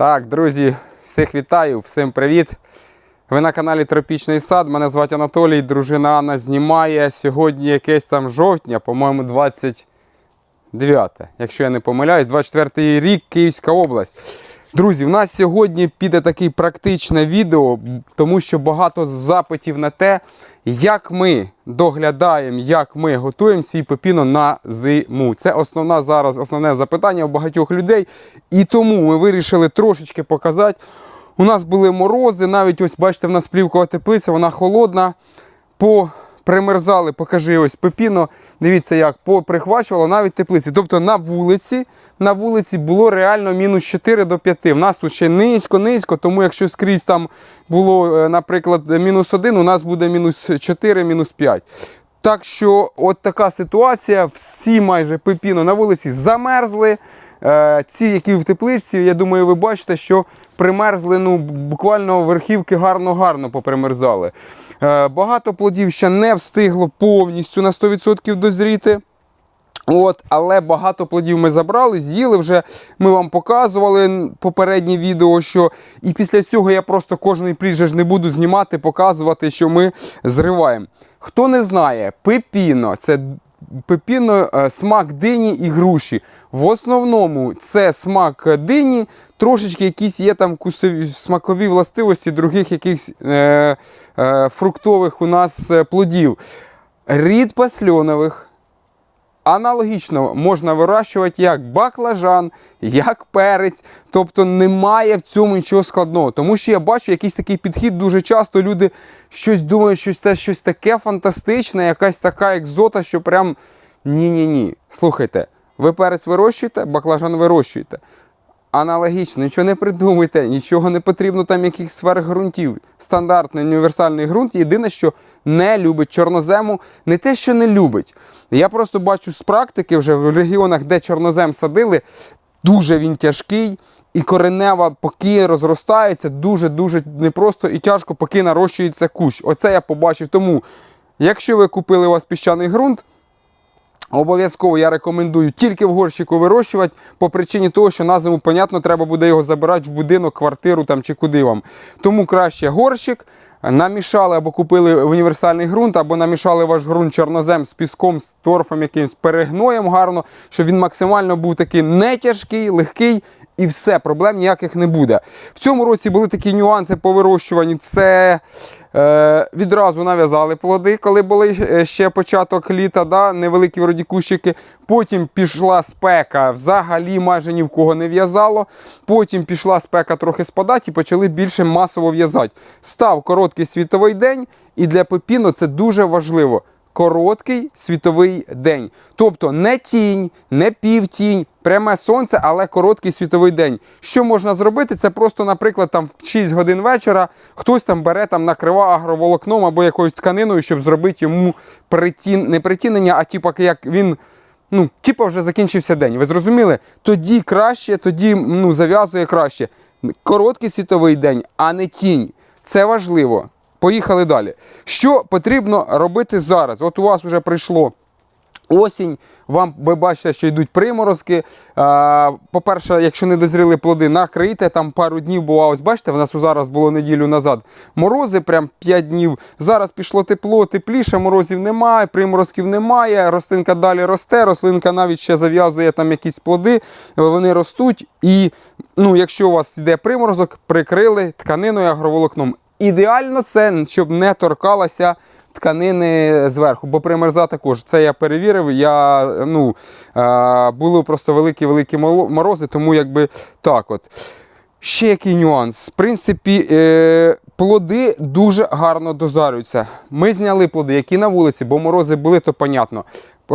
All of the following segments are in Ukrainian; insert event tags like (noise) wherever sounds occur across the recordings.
Так, друзі, всіх вітаю, всім привіт. Ви на каналі Тропічний сад. Мене звати Анатолій, дружина Анна знімає сьогодні якесь там жовтня, по-моєму, 29, якщо я не помиляюсь, 24 рік Київська область. Друзі, в нас сьогодні піде таке практичне відео, тому що багато запитів на те, як ми доглядаємо, як ми готуємо свій пепіно на зиму. Це основна зараз основне запитання у багатьох людей. І тому ми вирішили трошечки показати. У нас були морози, навіть ось бачите, в нас плівкова теплиця, вона холодна. По примерзали, покажи ось пепіно. Дивіться, як поприхвачувало навіть теплиці. Тобто на вулиці на вулиці було реально мінус 4 до 5. У нас тут ще низько, низько, тому якщо скрізь там було, е, наприклад, мінус 1, у нас буде мінус 4, мінус 5. Так що, от така ситуація. Всі майже пепіно на вулиці замерзли. Е, Ці, які в тепличці, я думаю, ви бачите, що примерзли, ну, буквально верхівки гарно-гарно попримерзали. Е, Багато плодів ще не встигло повністю на 100% дозріти. От, але багато плодів ми забрали, з'їли вже. Ми вам показували попереднє відео, що і після цього я просто кожний пріжджа ж не буду знімати, показувати, що ми зриваємо. Хто не знає, пепіно це пепіно е, смак дині і груші. В основному це смак дині, трошечки якісь є там кусові смакові властивості других якихось е, е, фруктових у нас е, плодів. Рід пасльонових. Аналогічно можна вирощувати як баклажан, як перець. Тобто немає в цьому нічого складного. Тому що я бачу якийсь такий підхід. Дуже часто люди щось думають, що це щось таке фантастичне, якась така екзота, що прям ні-ні-ні. Слухайте, ви перець вирощуєте, баклажан вирощуєте. Аналогічно, нічого не придумуйте, нічого не потрібно там якихось сфер ґрунтів. Стандартний універсальний ґрунт. Єдине, що не любить чорнозему, не те, що не любить. Я просто бачу з практики вже в регіонах, де чорнозем садили, дуже він тяжкий. І коренева, поки розростається, дуже-дуже непросто і тяжко, поки нарощується кущ. Оце я побачив. Тому, якщо ви купили у вас піщаний ґрунт, Обов'язково я рекомендую тільки в горщику вирощувати по причині того, що на зиму, понятно, треба буде його забирати в будинок, квартиру там чи куди вам. Тому краще горщик. Намішали або купили універсальний ґрунт, або намішали ваш ґрунт чорнозем з піском, з торфом, якимсь перегноєм гарно, щоб він максимально був такий не тяжкий, легкий. І все, проблем ніяких не буде. В цьому році були такі нюанси по вирощуванні. Це е, відразу нав'язали плоди, коли були е, ще початок літа, да, невеликі вроді кущики. Потім пішла спека, взагалі майже ні в кого не в'язало. Потім пішла спека трохи спадати і почали більше масово в'язати. Став короткий світовий день, і для пепіно це дуже важливо. Короткий світовий день. Тобто не тінь, не півтінь, пряме сонце, але короткий світовий день. Що можна зробити? Це просто, наприклад, там в 6 годин вечора хтось там бере, там накрива агроволокном або якоюсь тканиною, щоб зробити йому притін... не притінення, а типу, як він. Ну, типу, вже закінчився день. Ви зрозуміли? Тоді краще, тоді ну, зав'язує краще. Короткий світовий день, а не тінь. Це важливо. Поїхали далі. Що потрібно робити зараз? От у вас вже прийшло осінь, вам ви бачите, що йдуть приморозки. По-перше, якщо не дозріли плоди, накрийте там пару днів, бо ось бачите, в нас зараз було неділю назад. Морози, прям 5 днів. Зараз пішло тепло, тепліше, морозів немає, приморозків немає. Рослинка далі росте, рослинка навіть ще зав'язує там якісь плоди, вони ростуть. І ну, якщо у вас йде приморозок, прикрили тканиною агроволокном. Ідеально це, щоб не торкалася тканини зверху, бо примерза також. Це я перевірив. Я, ну, е, Були просто великі-великі морози, тому якби так от. Ще який нюанс. В принципі, е, плоди дуже гарно дозарюються. Ми зняли плоди, які на вулиці, бо морози були, то понятно.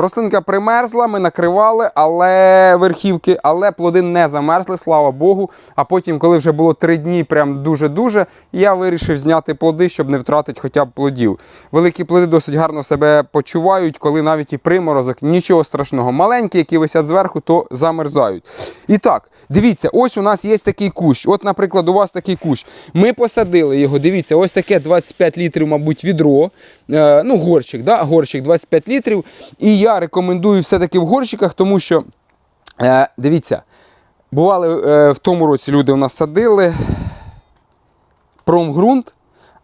Рослинка примерзла, ми накривали, але верхівки, але плоди не замерзли, слава Богу. А потім, коли вже було три дні, прям дуже-дуже, я вирішив зняти плоди, щоб не втратити хоча б плодів. Великі плоди досить гарно себе почувають, коли навіть і приморозок, нічого страшного. Маленькі, які висять зверху, то замерзають. І так, дивіться, ось у нас є такий кущ. От, наприклад, у вас такий кущ. Ми посадили його. Дивіться, ось таке 25 літрів, мабуть, відро. Е, ну, горщик, да? горщик 25 літрів. І я рекомендую все-таки в горщиках, тому що, е, дивіться, Бували е, в тому році люди у нас садили промґрунт,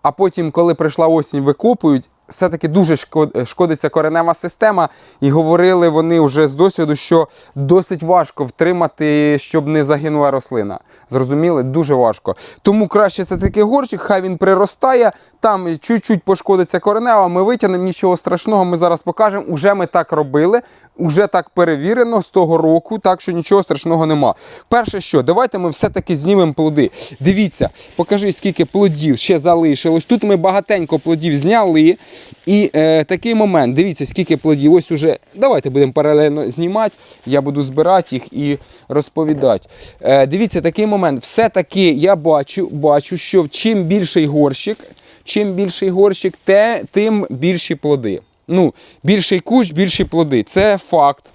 а потім, коли прийшла осінь, викопують. Все-таки дуже шкод- шкодиться коренева система, і говорили вони вже з досвіду, що досить важко втримати, щоб не загинула рослина. Зрозуміли? Дуже важко. Тому краще це такий горщик, хай він приростає, там чуть-чуть пошкодиться коренева, ми витягнемо, нічого страшного, ми зараз покажемо. Уже ми так робили, уже так перевірено з того року, так що нічого страшного нема. Перше що, давайте ми все-таки знімемо плоди. Дивіться, покажи, скільки плодів ще залишилось. Тут ми багатенько плодів зняли. І е, такий момент, дивіться, скільки плодів. Ось уже. Давайте будемо паралельно знімати. Я буду збирати їх і розповідати. Е, дивіться, такий момент. Все-таки я бачу, бачу, що чим більший горщик, чим більший горщик, те, тим більші плоди. Ну, більший кущ, більші плоди. Це факт.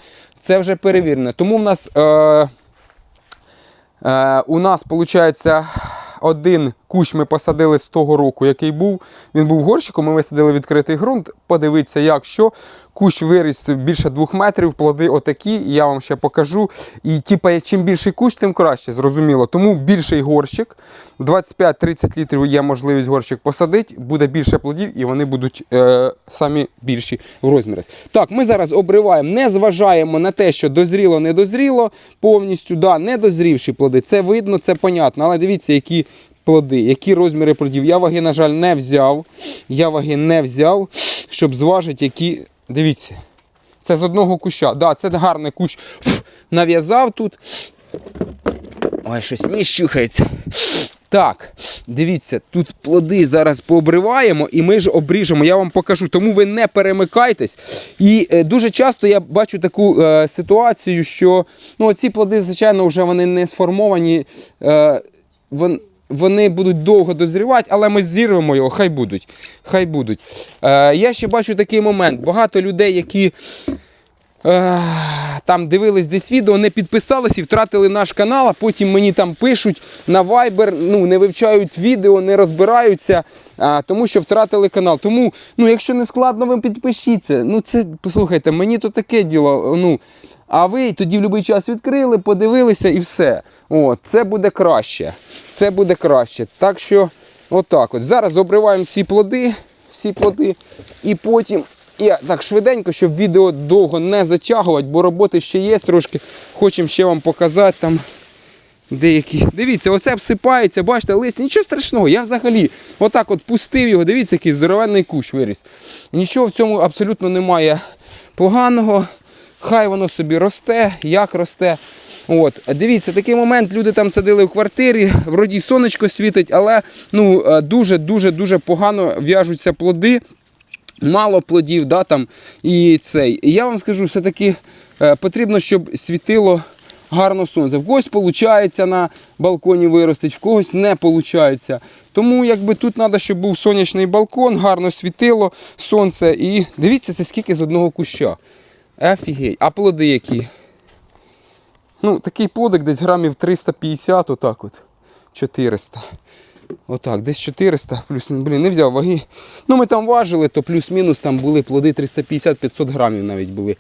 Це вже перевірено. Тому в нас. Е, Е, у нас, виходить, один кущ ми посадили з того року, який був. Він був горщиком, ми висадили відкритий ґрунт. Подивіться, як що. Кущ виріс більше двох метрів, плоди отакі, я вам ще покажу. І типа, чим більший кущ, тим краще, зрозуміло. Тому більший горщик, 25-30 літрів є можливість горщик посадити, буде більше плодів і вони будуть е, самі більші в розмірі. Так, ми зараз обриваємо, не зважаємо на те, що дозріло, не дозріло повністю. Да, не дозрівші плоди. Це видно, це понятно. Але дивіться, які плоди, які розміри плодів. Я ваги, на жаль, не взяв. Я ваги не взяв, щоб зважити, які. Дивіться. Це з одного куща. Да, це гарний кущ. Нав'язав тут. Ой, щось ніж чухається. Так, дивіться, тут плоди зараз пообриваємо і ми ж обріжемо, я вам покажу. Тому ви не перемикайтесь. І е, дуже часто я бачу таку е, ситуацію, що ну, ці плоди, звичайно, вже вони не сформовані. Е, вон, вони будуть довго дозрівати, але ми зірвемо його, хай будуть. Хай будуть. Е, я ще бачу такий момент. Багато людей, які е, там дивились десь відео, не підписались і втратили наш канал, а потім мені там пишуть на Viber, ну, не вивчають відео, не розбираються, а, тому що втратили канал. Тому, ну, якщо не складно, ви підпишіться. Ну, це, послухайте, мені то таке діло. ну, а ви тоді в будь-який час відкрили, подивилися і все. О, це буде краще. Це буде краще. Так що, отак от. Зараз обриваємо всі плоди, всі плоди, і потім я так швиденько, щоб відео довго не затягувати, бо роботи ще є трошки. Хочемо ще вам показати там деякі. Дивіться, оце всипається, бачите, лист, нічого страшного. Я взагалі отак от пустив його, дивіться, який здоровенний кущ виріс. Нічого в цьому абсолютно немає поганого. Хай воно собі росте, як росте. От, дивіться, такий момент люди там садили в квартирі, вроді сонечко світить, але ну, е, дуже-дуже дуже погано в'яжуться плоди. Мало плодів, да, там, і цей. Я вам скажу, все-таки е, потрібно, щоб світило гарно сонце. В когось виходить на балконі виростить, в когось не виходить. Тому якби тут треба, щоб був сонячний балкон, гарно світило сонце. І дивіться, це скільки з одного куща. Офігеть. А плоди які? Ну, такий плодик десь грамів 350, отак от. 400. Отак, десь 400 плюс, блін, не взяв ваги. Ну, ми там важили, то плюс-мінус там були плоди 350-500 грамів навіть були.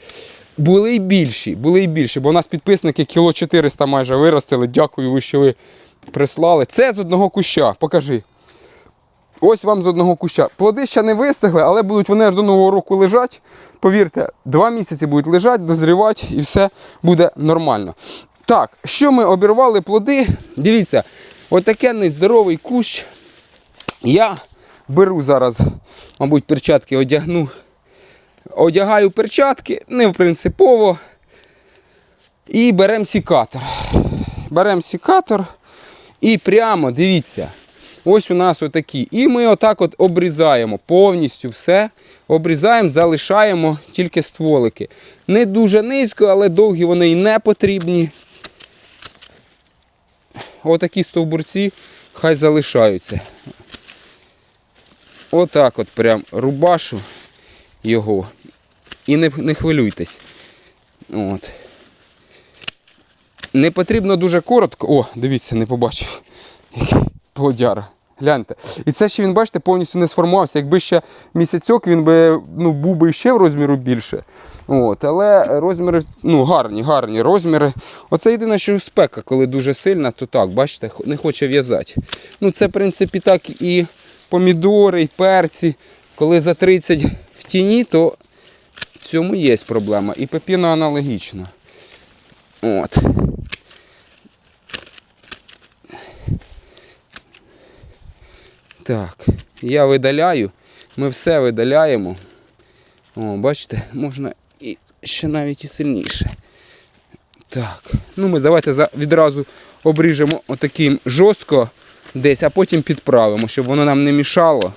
Були й більші, були й більші, бо у нас підписники кіло 400 майже виростили. Дякую, ви, що ви прислали. Це з одного куща, покажи. Ось вам з одного куща. Плоди ще не вистигли, але будуть вони аж до нового року лежать. Повірте, два місяці будуть лежати, дозрівати і все буде нормально. Так, що ми обірвали плоди? Дивіться, отакенний здоровий кущ. Я беру зараз, мабуть, перчатки одягну. Одягаю перчатки, не принципово. І беремо сікатор. Беремо сікатор і прямо дивіться. Ось у нас отакі. І ми отак от обрізаємо повністю все. Обрізаємо, залишаємо тільки стволики. Не дуже низько, але довгі вони і не потрібні. Отакі стовбурці хай залишаються. Отак от прям рубашу його. І не, не хвилюйтесь. От. Не потрібно дуже коротко. О, дивіться, не побачив. Плодяра. Гляньте. І це ще він, бачите, повністю не сформувався. Якби ще місяцьок, він би ну, був би ще в розміру більше. От, але розміри ну, гарні, гарні розміри. Оце єдине, що спека, коли дуже сильна, то так, бачите, не хоче в'язати. Ну, це, в принципі, так і помідори, і перці. Коли за 30 в тіні, то в цьому є проблема. І пепіно аналогічно. От. Так, я видаляю. Ми все видаляємо. О, бачите, можна і ще навіть і сильніше. Так. Ну ми давайте відразу обріжемо отаким жорстко десь, а потім підправимо, щоб воно нам не мішало.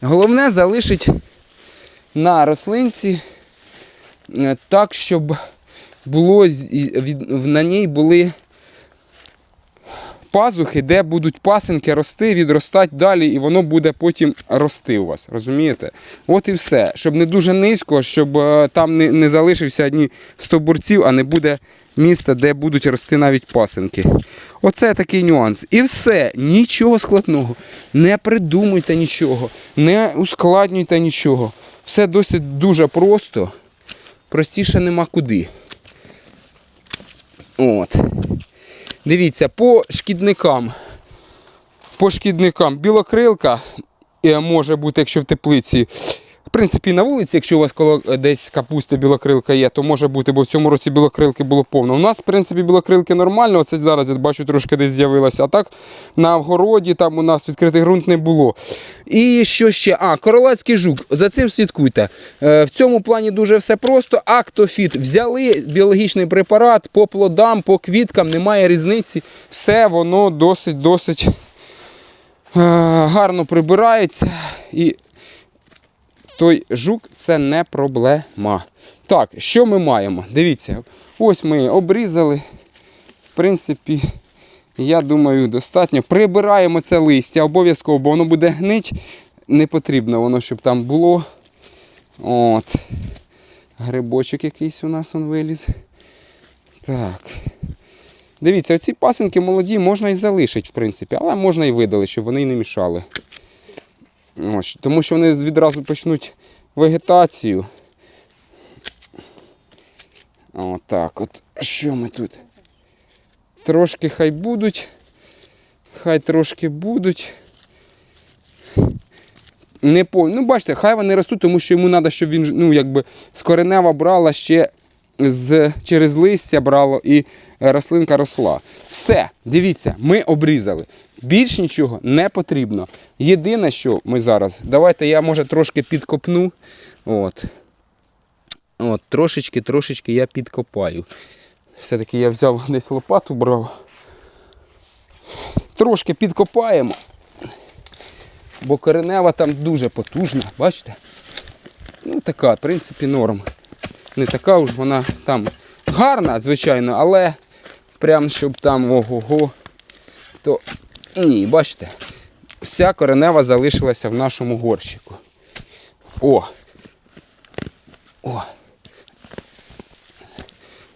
Головне залишить на рослинці е, так, щоб було на ній були пазухи, де будуть пасинки рости, відростати далі, і воно буде потім рости у вас. Розумієте? От і все. Щоб не дуже низько, щоб е, там не, не залишився одні стовбурців, а не буде місця, де будуть рости навіть пасинки. Оце такий нюанс. І все, нічого складного. Не придумуйте нічого, не ускладнюйте нічого. Все досить дуже просто. Простіше нема куди. От. Дивіться, по шкідникам. По шкідникам білокрилка е, може бути, якщо в теплиці. В принципі, на вулиці, якщо у вас коло е, десь капусти білокрилка є, то може бути, бо в цьому році білокрилки було повно. У нас, в принципі, білокрилки нормально, оце зараз я бачу, трошки десь з'явилося. А так на вгороді там у нас відкритий ґрунт не було. І що ще? А, королевський жук. За цим слідкуйте. Е, в цьому плані дуже все просто. Актофіт взяли біологічний препарат по плодам, по квіткам, немає різниці. Все воно досить-досить е, гарно прибирається. І той жук це не проблема. Так, що ми маємо? Дивіться, ось ми обрізали. В принципі, я думаю, достатньо. Прибираємо це листя обов'язково, бо воно буде гнить. Не потрібно воно, щоб там було. От. Грибочок якийсь у нас он виліз. Так. Дивіться, оці пасинки молоді можна і залишити, в принципі, але можна і видалити, щоб вони й не мішали. Ось, тому що вони відразу почнуть вегетацію. Отак от. Що ми тут? Трошки хай будуть. Хай трошки будуть. Не по... Ну, бачите, хай вони ростуть, тому що йому треба, щоб він ну, якби, з коренева брала ще з, через листя брало і е, рослинка росла. Все, дивіться, ми обрізали. Більш нічого не потрібно. Єдине, що ми зараз, давайте я може трошки підкопну. От. От, трошечки, трошечки я підкопаю. Все-таки я взяв (laughs) десь лопату брав. Трошки підкопаємо. Бо коренева там дуже потужна, бачите? Ну, така, в принципі, норм. Не така уж вона там гарна, звичайно, але прям щоб там ого-го, то ні, бачите, вся коренева залишилася в нашому горщику. О! О!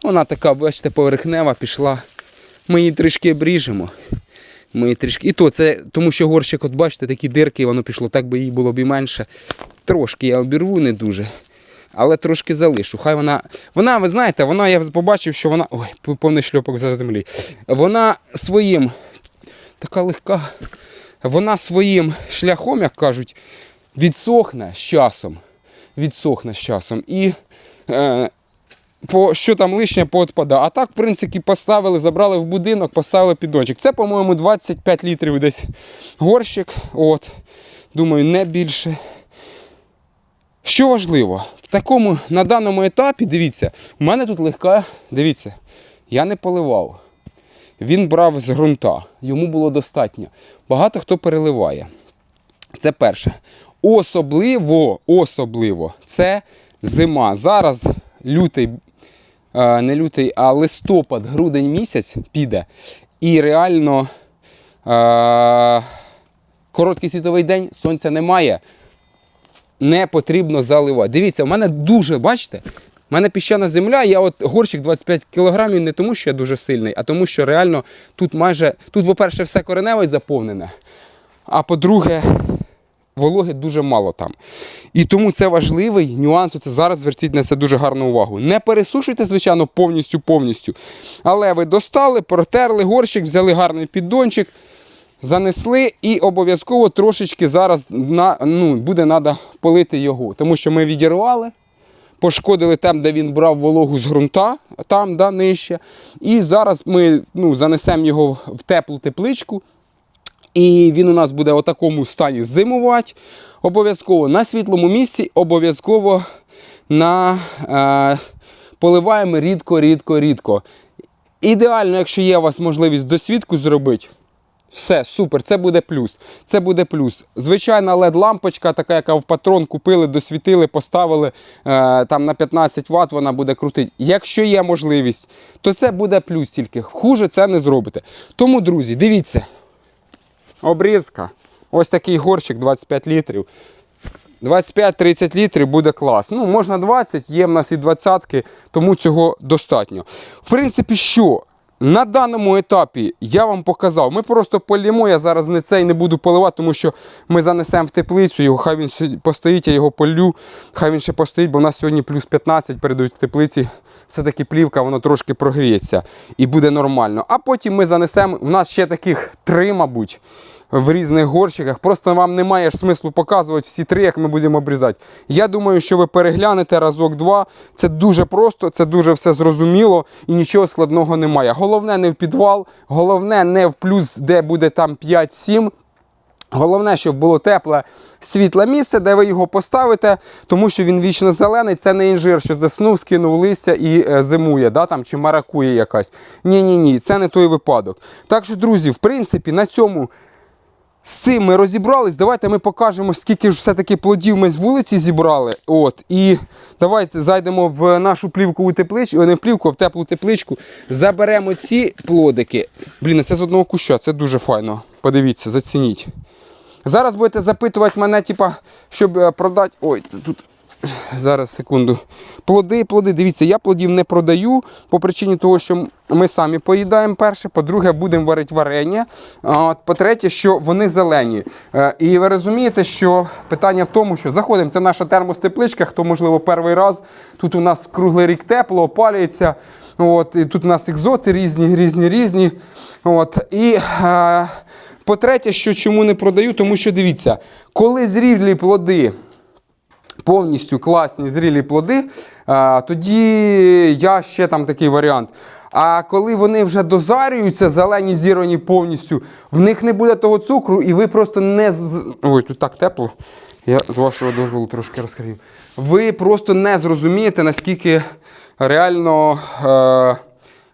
Вона така, бачите, поверхнева пішла. Ми її трішки обріжемо. Ми її трішки. І то це, тому що горщик, от бачите, такі дирки, воно пішло, так би їй було б і менше. Трошки я обірву не дуже. Але трошки залишу. Хай вона. Вона, ви знаєте, вона, я побачив, що вона. Ой, повний шльопок за землі. Вона своїм. Така легка. Вона своїм шляхом, як кажуть, відсохне з часом. Відсохне з часом. І е, по, що там лишнє поотпадає. А так, в принципі, поставили, забрали в будинок, поставили піддончик. Це, по-моєму, 25 літрів десь горщик. От. Думаю, не більше. Що важливо, в такому на даному етапі, дивіться, у мене тут легка, дивіться, я не поливав. Він брав з ґрунта, йому було достатньо. Багато хто переливає. Це перше. Особливо, особливо, це зима. Зараз лютий, е, не лютий, а листопад, грудень місяць піде. І реально е, короткий світовий день, сонця немає не потрібно заливати. Дивіться, у мене дуже, бачите, у мене піщана земля, я от горщик 25 кілограмів не тому, що я дуже сильний, а тому, що реально тут майже, тут, по-перше, все кореневе заповнене. а по-друге, вологи дуже мало там. І тому це важливий нюанс. Це зараз зверніть на це дуже гарну увагу. Не пересушуйте, звичайно, повністю повністю. Але ви достали, протерли горщик, взяли гарний піддончик, занесли і обов'язково трошечки зараз на, ну, буде треба полити його. Тому що ми відірвали. Пошкодили там, де він брав вологу з ґрунта, там да, нижче. І зараз ми ну, занесемо його в теплу тепличку. І він у нас буде в такому стані зимувати. Обов'язково на світлому місці, обов'язково на е, поливаємо рідко, рідко, рідко. Ідеально, якщо є у вас можливість досвідку зробити. Все, супер, це буде плюс. Це буде плюс. Звичайна LED-лампочка, така, яка в патрон купили, досвітили, поставили е, там на 15 Вт, вона буде крутити. Якщо є можливість, то це буде плюс тільки. Хуже це не зробите. Тому, друзі, дивіться. Обрізка. Ось такий горщик 25 літрів. 25-30 літрів буде клас. Ну, можна 20, є в нас і 20, тому цього достатньо. В принципі, що? На даному етапі я вам показав. Ми просто полімо, я зараз не цей не буду поливати, тому що ми занесемо в теплицю його, хай він постоїть, я його полю, хай він ще постоїть, бо у нас сьогодні плюс 15 передають в теплиці. Все-таки плівка, воно трошки прогріється і буде нормально. А потім ми занесемо. У нас ще таких три, мабуть в різних горщиках. Просто вам немає ж смислу показувати всі три, як ми будемо обрізати. Я думаю, що ви переглянете разок-два. Це дуже просто, це дуже все зрозуміло і нічого складного немає. Головне не в підвал, головне не в плюс, де буде там 5-7. Головне, щоб було тепле, світле місце, де ви його поставите, тому що він вічно зелений. Це не інжир, що заснув, скинув листя і е, зимує, да, там, чи маракує якась. Ні-ні ні, це не той випадок. Так що, друзі, в принципі, на цьому. З цим ми розібрались. Давайте ми покажемо, скільки ж все-таки плодів ми з вулиці зібрали. От. І давайте зайдемо в нашу плівкову тепличку, не в плівку, а в теплу тепличку. Заберемо ці плодики. Блін, це з одного куща, це дуже файно. Подивіться, зацініть. Зараз будете запитувати мене, типа, щоб е, продати. Ой, це тут. Зараз секунду. Плоди, плоди. Дивіться, я плодів не продаю по причині того, що ми самі поїдаємо перше. По-друге, будемо варити варення. От, По-третє, що вони зелені. Е, І ви розумієте, що питання в тому, що заходимо, це наша термостепличка, хто, можливо, перший раз. Тут у нас круглий рік тепло, опалюється. От, і Тут у нас екзоти різні, різні, різні. От, І е, по-третє, що чому не продаю, тому що дивіться, коли зрілі плоди повністю класні зрілі плоди, тоді я ще там такий варіант. А коли вони вже дозарюються, зелені зірвані повністю, в них не буде того цукру, і ви просто не. Ой, тут так тепло. Я з вашого дозволу трошки розкрив. Ви просто не зрозумієте, наскільки реально. Е-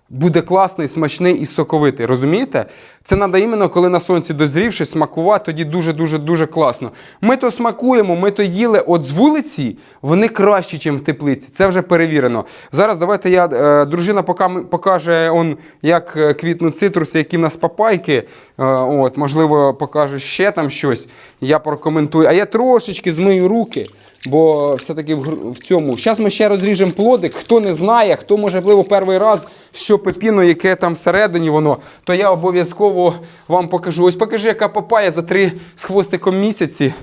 буде класний, смачний і соковитий. Розумієте? Це треба іменно, коли на сонці дозрівши, смакувати, тоді дуже-дуже дуже класно. Ми то смакуємо, ми то їли от з вулиці, вони кращі, ніж в теплиці. Це вже перевірено. Зараз давайте я, е, дружина покаже, он, як е, квітнуть цитруси, які в нас папайки. Е, от, можливо, покаже ще там щось. Я прокоментую. А я трошечки змию руки. Бо все-таки в, в цьому. Зараз ми ще розріжемо плодик. Хто не знає, хто, можливо, перший раз, що пепіно, яке там всередині воно, то я обов'язково вам покажу. Ось покажи, яка папая за три з хвостиком місяці.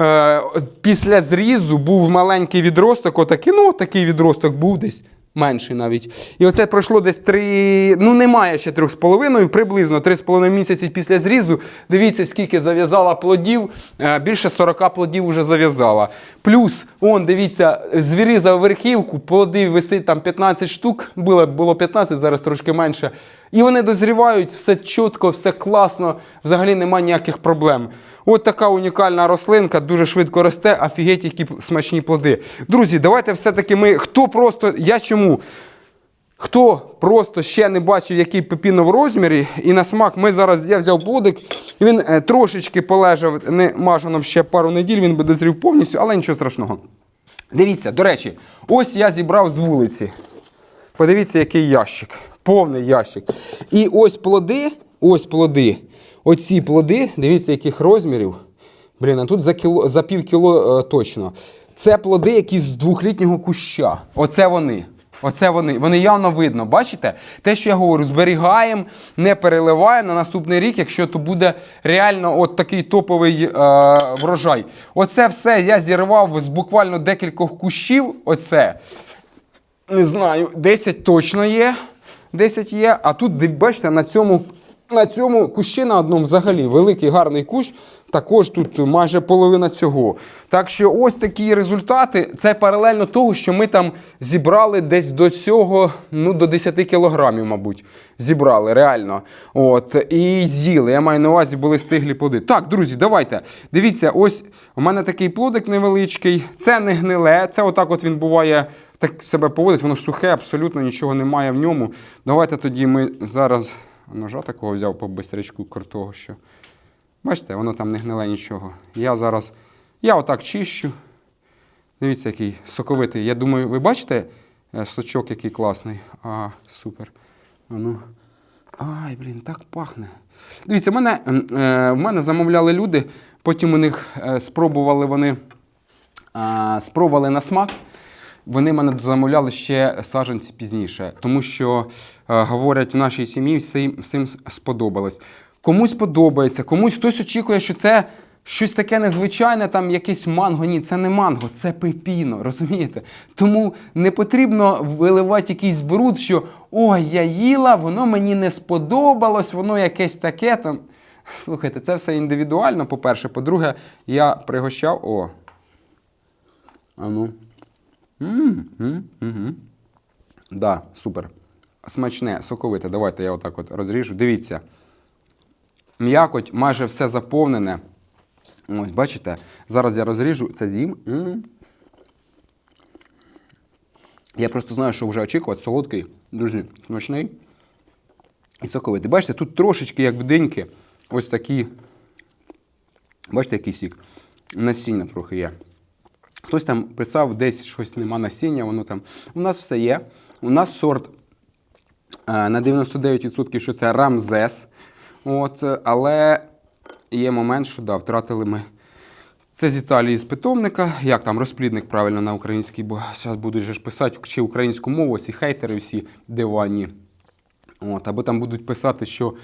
Е, після зрізу був маленький відросток, отакий, ну, такий відросток був десь. Менший навіть. І оце пройшло десь три, ну немає ще трьох з половиною, приблизно три з половиною місяці після зрізу. Дивіться, скільки зав'язала плодів. Е, Більше 40 плодів вже зав'язала. Плюс, он, дивіться, звірізав верхівку, плодів висить там 15 штук. Було, було 15, зараз трошки менше. І вони дозрівають, все чітко, все класно, взагалі немає ніяких проблем. От така унікальна рослинка, дуже швидко росте, офігеть, які смачні плоди. Друзі, давайте все-таки ми. Хто просто. Я чому? Хто просто ще не бачив, який пепіно в розмірі, і на смак ми зараз я взяв плодик, і він е, трошечки полежав не маженом ще пару неділь, він би дозрів повністю, але нічого страшного. Дивіться, до речі, ось я зібрав з вулиці. Подивіться, який ящик. Повний ящик. І ось плоди, ось плоди. Оці плоди, дивіться, яких розмірів. Блін, а тут за, кіло, за пів кіло е, точно. Це плоди, які з двохлітнього куща. Оце вони. Оце вони. Вони явно видно. Бачите? Те, що я говорю, зберігаємо, не переливаємо на наступний рік, якщо то буде реально от такий топовий е, врожай. Оце все я зірвав з буквально декількох кущів. Оце. Не знаю, 10 точно є. 10 є. А тут, бачите, на цьому, на цьому кущі на одному взагалі великий гарний кущ. Також тут майже половина цього. Так що ось такі результати. Це паралельно того, що ми там зібрали десь до цього, ну, до 10 кілограмів, мабуть. Зібрали, реально. От, і з'їли. Я маю на увазі, були стиглі плоди. Так, друзі, давайте. Дивіться, ось у мене такий плодик невеличкий. Це не гниле. Це отак от він буває так себе поводить, воно сухе, абсолютно нічого немає в ньому. Давайте тоді ми зараз ножа такого взяв по бистрячку крутого, що. Бачите, воно там не гниле нічого. Я зараз. Я отак чищу. Дивіться, який соковитий. Я думаю, ви бачите е, сочок, який класний. А, супер. Ну. Ай, блін, так пахне. Дивіться, в мене, е, в мене замовляли люди, потім у них е, спробували вони спробували на смак. Вони мене замовляли ще саджанці пізніше, тому що е, говорять, в нашій сім'ї всім, всім сподобалось. Комусь подобається, комусь хтось очікує, що це щось таке незвичайне, там якесь манго. Ні, це не манго, це пепіно, (laughs) розумієте? Тому не потрібно виливати якийсь бруд, що ой, я їла, воно мені не сподобалось, воно якесь таке там. (laughs) Слухайте, це все індивідуально, по-перше. По-друге, я пригощав. О, а ну. Угу. Да, супер. Смачне, соковите. Давайте я отак от розріжу. Дивіться. М'якоть майже все заповнене. Ось, бачите? Зараз я розріжу це з'їм. Я просто знаю, що вже очікувати. Солодкий, дуже смачний і соковитий. Бачите, тут трошечки, як в диньки, ось такі. Бачите, який сік? Насіння трохи є. Хтось там писав, десь щось нема насіння, воно там. У нас все є. У нас сорт е, на 99%, що це Рамзес. От, але є момент, що да, втратили ми. Це з Італії з питомника. Як там розплідник правильно на українській, бо зараз будуть же ж писати чи українську мову, ці хейтери всі дивані. От, або там будуть писати, що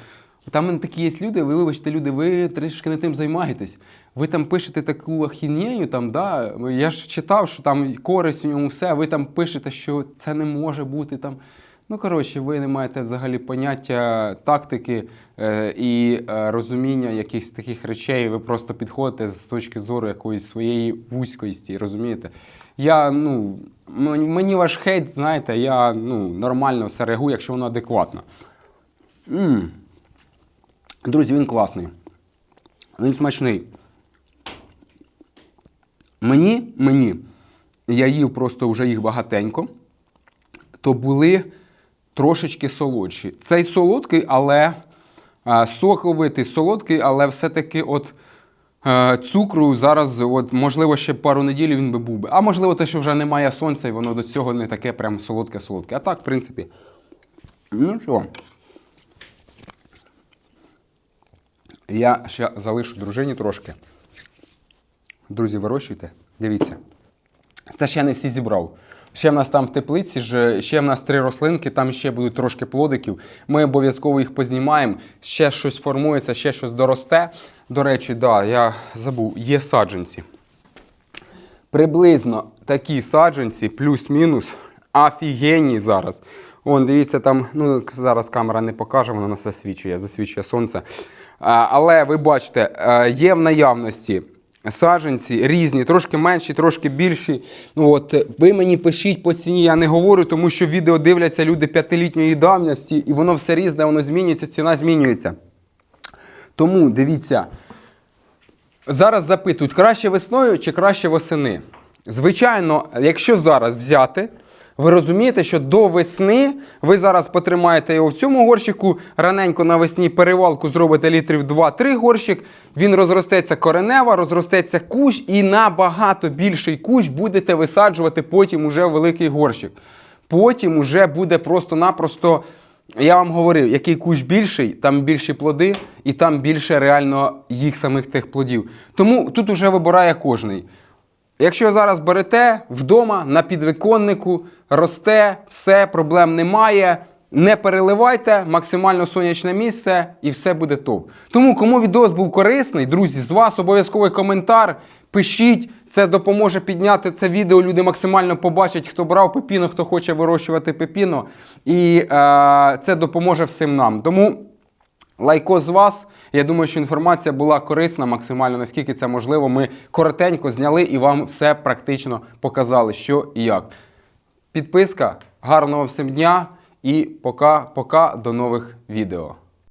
там такі є люди, ви вибачте, люди, ви трішки не тим займаєтесь. Ви там пишете таку ахінею, там, да, я ж читав, що там користь у ньому все, ви там пишете, що це не може бути там. Ну, коротше, ви не маєте взагалі поняття тактики е, і е, розуміння якихось таких речей. Ви просто підходите з точки зору якоїсь своєї вузькості, розумієте? Я, ну, мені ваш хейт, знаєте, я ну, нормально все реагую, якщо воно адекватно. м Друзі, він класний. Він смачний. Мені, мені, я їв просто вже їх багатенько, то були трошечки солодші. Цей солодкий, але соковитий, солодкий, але все-таки от е, цукру зараз, от, можливо, ще пару неділь він би був би. А можливо, те, що вже немає сонця, і воно до цього не таке прям солодке-солодке. А так, в принципі, ну що. Я ще залишу дружині трошки. Друзі, вирощуйте. Дивіться. Це ще не всі зібрав. Ще в нас там в теплиці, ще в нас три рослинки, там ще будуть трошки плодиків. Ми обов'язково їх познімаємо. Ще щось формується, ще щось доросте. До речі, да, я забув, є саджанці. Приблизно такі саджанці, плюс-мінус, офігенні зараз. Вон, дивіться, там, ну зараз камера не покаже, воно нас засвічує, засвічує сонце. А, але ви бачите, е, є в наявності саджанці різні, трошки менші, трошки більші. Ну, от, ви мені пишіть по ціні, я не говорю, тому що відео дивляться люди п'ятилітньої давності, і воно все різне, воно змінюється, ціна змінюється. Тому дивіться. Зараз запитують, краще весною чи краще восени. Звичайно, якщо зараз взяти, ви розумієте, що до весни ви зараз потримаєте його в цьому горщику, раненько навесні перевалку зробите літрів 2-3 горщик, він розростеться коренева, розростеться кущ і набагато більший кущ будете висаджувати потім уже великий горщик. Потім уже буде просто-напросто. Я вам говорив, який кущ більший, там більші плоди, і там більше реально їх самих тих плодів. Тому тут уже вибирає кожний. Якщо зараз берете вдома на підвиконнику, росте, все, проблем немає. Не переливайте, максимально сонячне місце і все буде топ. Тому, кому відео був корисний, друзі, з вас обов'язковий коментар. Пишіть, це допоможе підняти це відео. Люди максимально побачать, хто брав пепіно, хто хоче вирощувати пепіно. І е, це допоможе всім нам. Тому лайко з вас. Я думаю, що інформація була корисна максимально, наскільки це можливо. Ми коротенько зняли і вам все практично показали, що і як. Підписка, гарного всім дня і пока-пока до нових відео.